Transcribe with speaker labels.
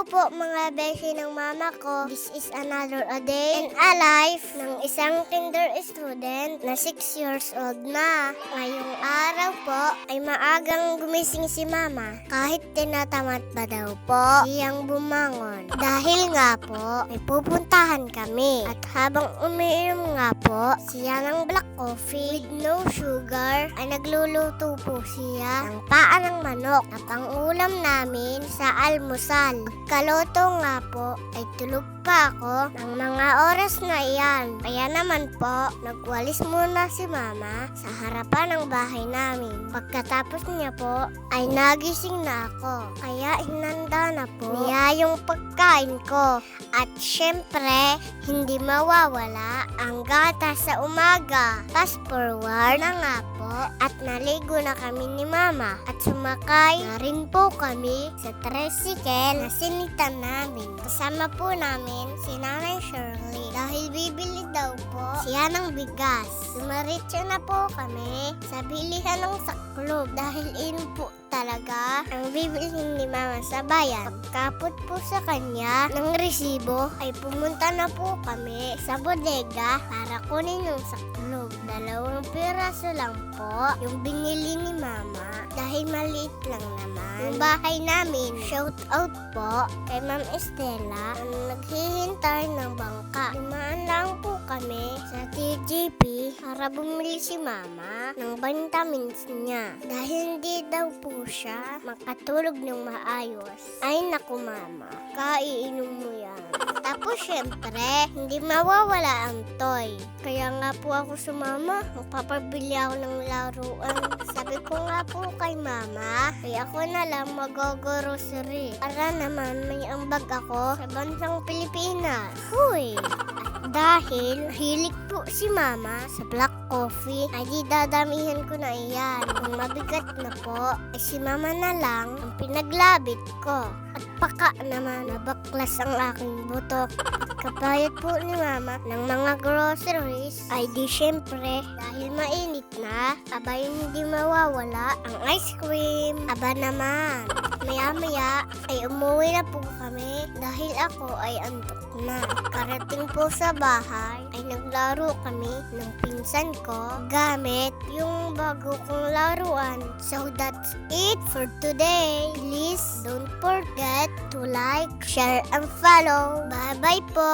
Speaker 1: Hello po mga beshi ng mama ko. This is another a day in a life ng isang kinder student na 6 years old na. Ngayong araw po ay maagang gumising si mama kahit tinatamad pa daw po siyang bumangon. Dahil nga po may pupuntahan kami at habang umiinom nga po siya ng black coffee with no sugar ay nagluluto po siya ng paa ng manok na pangulam namin sa almusal. Kaloto nga po ay tulog pa ako ng mga oras na iyan. Kaya naman po, nagwalis muna si mama sa harapan ng bahay namin. Pagkatapos niya po, ay nagising na ako. Kaya hinanda na po niya yung pagkain ko. At syempre, hindi mawawala ang gata sa umaga. Fast forward na nga po at naligo na kami ni mama at sumakay na rin po kami sa tricycle na sinitan namin. Kasama po namin si Nanay Shirley dahil bibili daw po siya ng bigas. Dumaritso na po kami sa bilihan ng saklog dahil po talaga ang bibilhin ni Mama sa bayan. Pagkapot po sa kanya ng resibo ay pumunta na po kami sa bodega para kunin yung saklog. Dalawang piraso lang po yung binili ni Mama dahil maliit lang naman. Yung bahay namin, shout out po kay Ma'am Estela ang naghihintay ng bangka. Dumaan lang po kami TGP para bumili si Mama ng vitamins niya. Dahil hindi daw po siya makatulog ng maayos. Ay naku Mama, kaiinom mo yan. Tapos syempre, hindi mawawala ang toy. Kaya nga po ako sumama, magpapabili ako ng laruan. Sabi ko nga po kay Mama, ay ako na lang mag-grocery. Para naman may ambag ako sa bansang Pilipinas. Huy! Dahil hilig po si Mama sa black coffee, ay di dadamihan ko na iyan. Kung mabigat na po, ay si Mama na lang ang pinaglabit ko. At paka naman, nabaklas ang aking buto. At kabayad po ni Mama ng mga groceries, ay di syempre, dahil mainit na, abay hindi mawawala ang ice cream. Aba naman, maya-maya ay umuwi na po kami dahil ako ay antok na. Karating po sa bahay ay naglaro kami ng pinsan ko gamit yung bago kong laruan. So that's it for today. Please don't forget to like, share, and follow. Bye-bye po!